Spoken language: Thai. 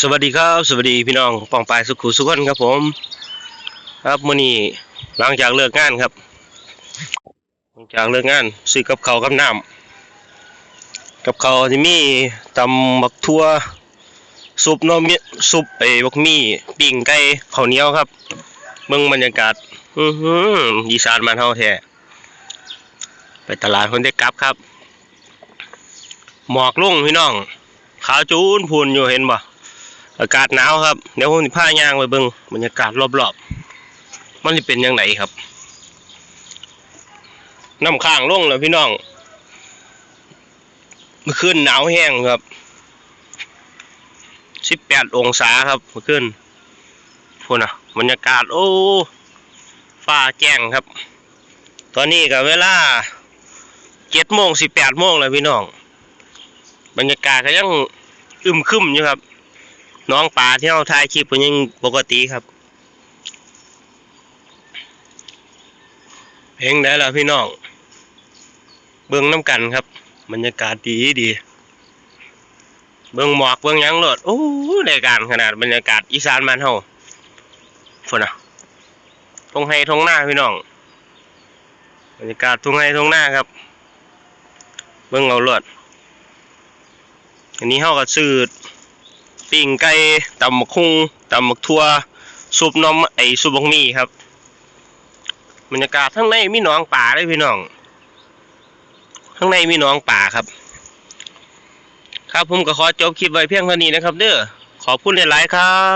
สวัสดีครับ สวัสดีพี่น้องปองปายสุขุสุขนครับผม ครับมื้อนี้หลังจากเลิกงานครับหลังจากเลิกงานซื้อกับเขากับน้ำกับเขาที่มีตำบักทั่วซุปนมซุปไอ้บักมี่ปิ้งไก่ข้าวเหนียวครับเบิ่งบรรยากาศ อื้อหืออีสานบ้านเฮาแท้ไปตลาดคนได้กลับครับ หมอกลุ่งพี่น้องขาวจูนพูนอยู่เห็นบ่ อากาศหนาวครับ เดี๋ยวผมสิพายางไปเบิงบรรยากาศรอบๆ มันสิเป็นยังไงครับ น้ำข้างลงแล้วพี่น้องเมื่อคืนหนาวแห้งครับ18องศาครับเมื่อคืนพูนอะบรรยากาศโอ้ฟ้าแจ้งครับ ตอนนี้ก็เวลา7โมง18โมงแล้วพี่น้อง บรรยากาศก็ยังอึมครึมอยู่ครับ น้องป่าที่เราถ่ายคลิปก็ยังปกติครับ เพลงได้แล้วพี่น้อง เบื้องน้ำกันครับบรรยากาศดีดี เบื้องหมอกเบื้องยังโลดโอ้ได้การขนาดบรรยากาศอีสานบ้านเฮาฝนอะทงไฮทงหน้าพี่น้อง บรรยากาศทงไฮทงหน้าครับ เบื้องเอาโลดอันนี้เขาก็ซื้อ ปิ้งไก่ตำบักคุ้งตำบักทั่วซุปน้อมไอซุปบักหมี่ครับบรรยากาศข้างในมีหนองป่าเลยพี่น้องข้างในมีหนองป่าครับ ครับผมก็ขอจบคลิปไว้เพียงเท่านี้นะครับ เด้อขอบคุณหลายๆครับ